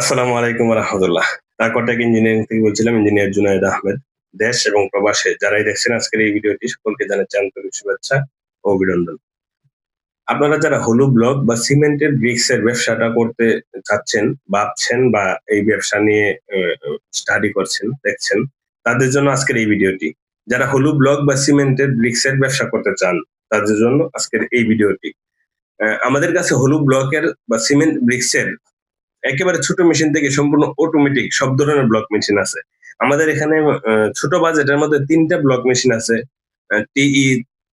আসসালামু আলাইকুম রহমতুল্লাহ। টাকটেক ইঞ্জিনিয়ারিং থেকে বলছিলাম ইঞ্জিনিয়ার জুনায়েদ আহমেদ, দেশ এবং প্রবাসে যারাই দেখছেন আজকের এই ভিডিওটি, সকলকে জানাচ্ছি আন্তরিক শুভেচ্ছা ও অভিনন্দন। আপনারা যারা হলু ব্লক বা সিমেন্টের ব্রিক্স এর ব্যবসাটা করতে চাচ্ছেন ভাবছেন বা এই ব্যবসা নিয়ে স্টাডি করছেন, দেখছেন, তাদের জন্য আজকের এই ভিডিওটি। যারা হলু ব্লক বা সিমেন্টের ব্রিক্স এর ব্যবসা করতে চান, তাদের জন্য আজকের এই ভিডিওটি। আমাদের কাছে হলু ব্লকের বা সিমেন্ট ব্রিক্স এর একেবারে ছোট মেশিন থেকে সম্পূর্ণ অটোমেটিক সব ধরনের ব্লক মেশিন আছে। আমাদের এখানে ছোট বাজেটের মধ্যে তিনটা ব্লক মেশিন আছে। টিই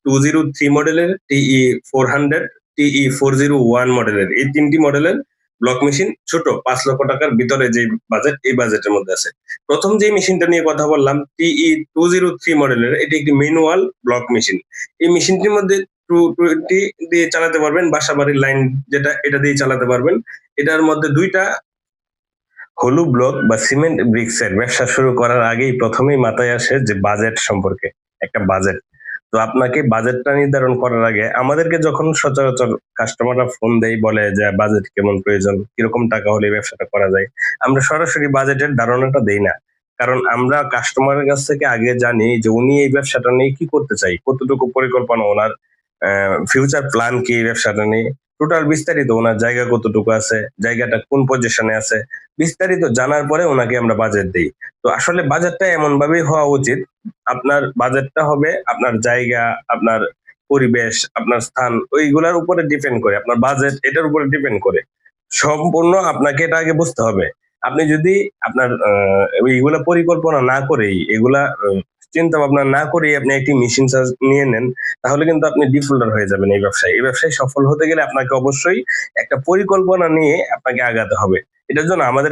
টু জিরো থ্রি মডেলের TE four hundred TE four zero one মডেলের এই তিনটি মডেলের ব্লক মেশিন ছোট, পাঁচ লক্ষ টাকার ভিতরে যে বাজেট এই বাজেটের মধ্যে আছে। প্রথম যে মেশিনটা নিয়ে কথা বললাম টিই টু জিরো থ্রি মডেলের এটি একটি ম্যানুয়াল ব্লক মেশিন এই মেশিনটির মধ্যে টু টোয়েন্টি দিয়ে চালাতে পারবেন বাসা বাড়ির লাইন যেটা, এটা দিয়ে চালাতে পারবেন। এটার মধ্যে দুইটা হলু ব্লক বা সিমেন্ট ব্রিক্স এর ব্যবসা শুরু করার আগেই প্রথমেই মাথায় আসে যে বাজেট সম্পর্কে, একটা বাজেট তো আপনাকে বাজেটটা নির্ধারণ করার আগে আমাদেরকে যখন সচরাচর কাস্টমাররা ফোন দেয়, বলে যে বাজেট কেমন প্রয়োজন, কীরকম টাকা হলে ব্যবসাটা করা যায়, আমরা সরাসরি বাজেটের ধারণাটা দেই না। কারণ আমরা কাস্টমারের কাছ থেকে আগে জানি যে উনি এই ব্যবসাটা নিয়ে কি করতে চাই, কতটুকু পরিকল্পনা, ওনার ফিউচার প্ল্যান কি এই ব্যবসাটা নিয়ে। টোটাল বিস্তারিত ওনার জায়গা কতটুকু আছে, জায়গাটা কোন পজিশনে আছে, বিস্তারিত জানার পরে ওনাকে আমরা বাজেট দিই। তো আসলে বাজারটা এমন ভাবেই হওয়া উচিত, আপনার বাজেটটা হবে আপনার জায়গা, আপনার পরিবেশ, আপনার স্থান, ওইগুলার উপরে ডিপেন্ড করে, আপনার বাজেট এটার উপরে ডিপেন্ড করে। সম্পূর্ণ আপনাকে এটা আগে বুঝতে হবে। আপনি যদি আপনার এইগুলা পরিকল্পনা না করেই এগুলা চিন্তা ভাবনা না করে আপনি একটি মেশিন চার্জ নিয়ে নেন, তাহলে কিন্তু আপনি ডিফল্টার হয়ে যাবেন এই ব্যবসায়। এই ব্যবসায় সফল হতে গেলে আপনাকে অবশ্যই একটা পরিকল্পনা নিয়ে আপনাকে আগাতে হবে। এটার জন্য আমাদের